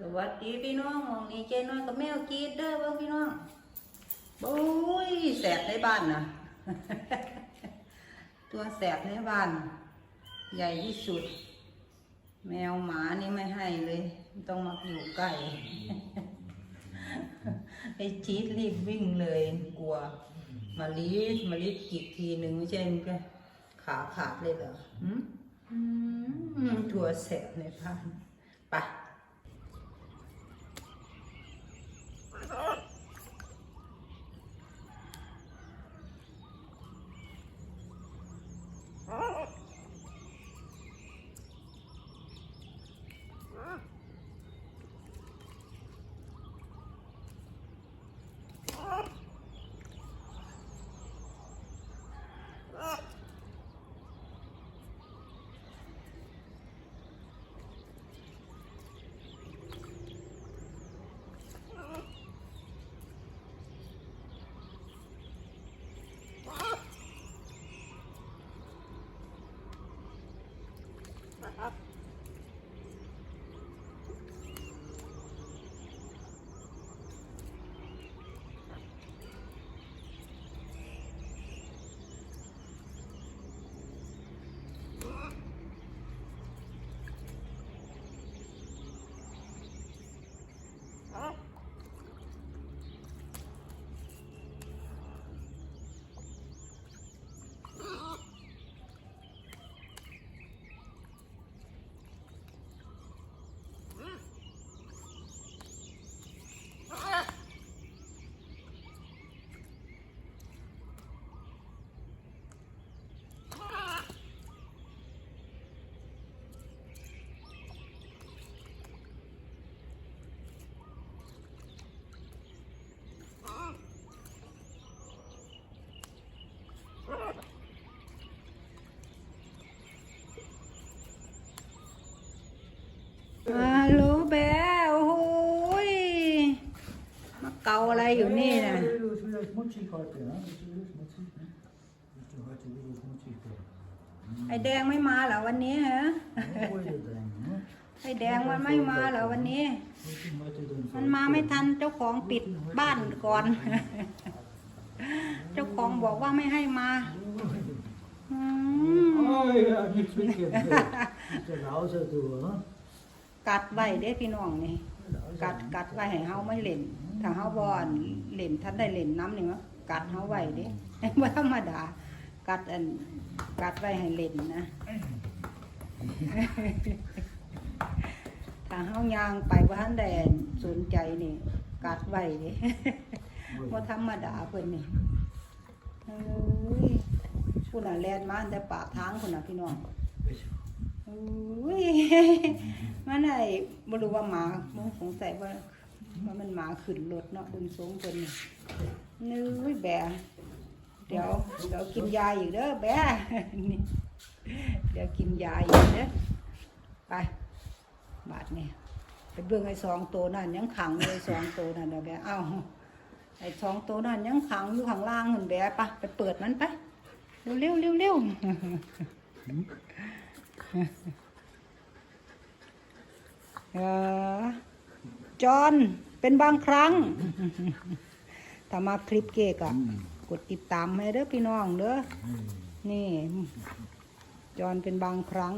สวัสดีพี่น้องมองนี้เจน้อยกับแมวกรีดเด้อเบ้างพี่น้องโอ้ยแสบในบ้านนะตัวแสบในบ้าน ใหญ่ที่สุด แมวหมานี่ไม่ให้เลย ต้องมาอยู่ใกล้ไอ้จี๊ดรีบวิ่งเลยกลัว มาลีดมาลีดกิดทีหนึ่งไม่ใช่มันก็ขาขาดเลยเหรอหืมอืมถั่วแสบในบ้านไป up ฮัลโหลแบร์โอ้โหยมาเกาอะไรอยู่นี่นะ Weer eens mochi gehad, ja. Dus weer eens mochi. Dus toen had je weer eens mochi gehad. ไอแดงไม่มาเหรอวันนี้ฮะ Mooi dat dan, hè. ไอแดงมันไม่มาเหรอวันนี้ Weet je wat je dan มันมาไม่ทันเจ้าของปิดบ้านก่อน เจ้าของบอกว่าไม่ให้มาอืม Oh ja, niks weekend. Moet je nou zo doen, hè. กัดไว้เด้พี่น้องนี่กัดกัดไว้ให้เฮาไม่เล่นถ้าเฮาบ่อนเล่นท่านได้เล่นน้ำนี่วะกัดเฮาไว้เด้บ่ธรรมดา กัดอันกัดไว้ให้เล่นนะถ้าเฮายางไปบ่ทันได้สนใจนี่ กัดไว้เด้บ่ธรรมดาเพิ่นนี่เอ้ยพุ่นน่ะแล่นมาแต่ปากทางพุ่นน่ะพี่น้อง อุ้ยมันไอ้บ่รู้ว่าหมาบ่สงสัยว่าว่ามันหมาขึ้นรถเนาะดึงสูงเพิ่นนี่นื้ยแบะเดี๋ยวเดี๋ยวกินยาอีกเด้อแบะนี่เดี๋ยวกินยาอีกเด้อไปบาดนี่ไปเบิ่งไอ้สองตัวนั่นยังขังเลยสองตัวนั่นเด้อแบะเอ้าไอ้สองตัวนั่นยังขังอยู่ข้างล่างหุ่นแบะปะไปเปิดมันไปเร็วๆเร็วๆเออ จอนเป็นบางครั้งถ้ามาคลิปเกกอะกดติดตามให้เด้อพี่น้องเด้อนี่ จอนเป็นบางครั้ง